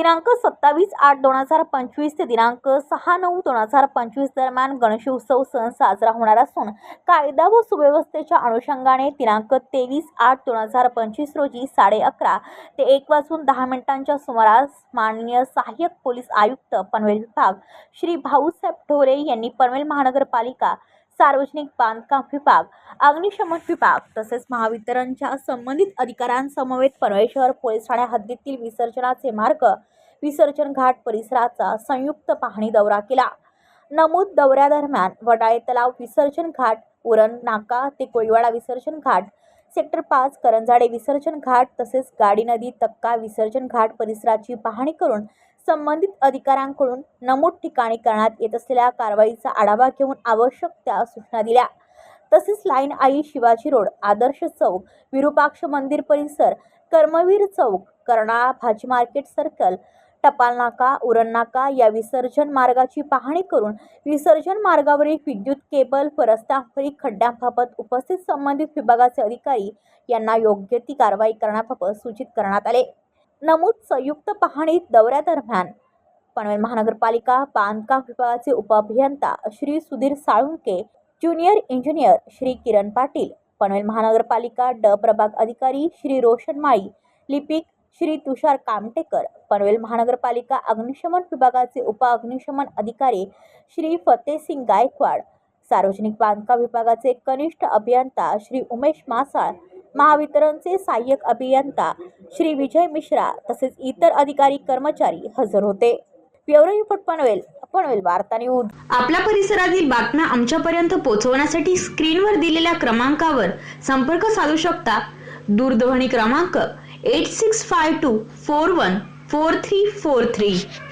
दिनांक सत्तावीस आठ दोन हजार पंचवीस ते दिनांक सहा नऊ दोन हजार पंचवीस दरम्यान गणेशोत्सव सण साजरा होणार असून कायदा व सुव्यवस्थेच्या अनुषंगाने दिनांक तेवीस आठ दोन हजार पंचवीस रोजी साडे अकरा ते एक वाजून दहा मिनिटांच्या सुमारास माननीय सहाय्यक पोलीस आयुक्त पनवेल विभाग श्री भाऊसाहेब ढोरे यांनी पनवेल महानगरपालिका सार्वजनिक बांधकाम विभाग अग्निशमन विभाग तसेच महावितरणच्या संबंधित अधिकाऱ्यांसमवेत पनवेल शहर पोलीस ठाण्या हद्दीतील विसर्जनाचे मार्ग विसर्जन घाट परिसराचा संयुक्त पाहणी दौरा केला. नमूद दौऱ्यादरम्यान वडाळे तलाव विसर्जन घाट उरण नाका ते कोळीवाडा विसर्जन घाट सेक्टर पाच करंजाडे विसर्जन घाट तसेच गाडी नदी तक्का विसर्जन घाट परिसराची पाहणी करून संबंधित अधिकाऱ्यांकडून नमूद ठिकाणी करण्यात येत असलेल्या कारवाईचा आढावा घेऊन आवश्यक त्या सूचना दिल्या. तसेच लाईन आई शिवाजी रोड आदर्श चौक विरूपाक्ष मंदिर परिसर कर्मवीर चौक कर्णाळा भाजी मार्केट सर्कल टपाल नाका उरण नाका या विसर्जन मार्गाची पाहणी करून विसर्जन मार्गावरील विद्युत केबल व खड्ड्यांबाबत उपस्थित संबंधित विभागाचे अधिकारी यांना योग्य ती कारवाई करण्याबाबत सूचित करण्यात आले. नमूद संयुक्त पाहणी दौऱ्यादरम्यान पनवेल महानगरपालिका बांधकाम विभागाचे उपअभियंता श्री सुधीर साळुंके ज्युनियर इंजिनियर श्री किरण पाटील पनवेल महानगरपालिका ड प्रभाग अधिकारी श्री रोशन माळी लिपिक श्री तुषार कामटेकर पनवेल महानगरपालिका अग्निशमन विभागाचे उप अग्निशमन अधिकारी श्री फतेसिंग गायकवाड सार्वजनिक बांधकाम विभागाचे कनिष्ठ अभियंता श्री उमेश मासाळ महावितरणचे सहाय्यक अभियंता श्री विजय मिश्रा तसेच इतर अधिकारी कर्मचारी हजर होते. ब्युरो रिपोर्ट पनवेल पनवेल वार्ता न्यूज. आपल्या परिसरातील बातम्या आमच्यापर्यंत पोहोचवण्यासाठी स्क्रीनवर दिलेल्या क्रमांकावर संपर्क साधू शकता. दूरध्वनी क्रमांक 8652414343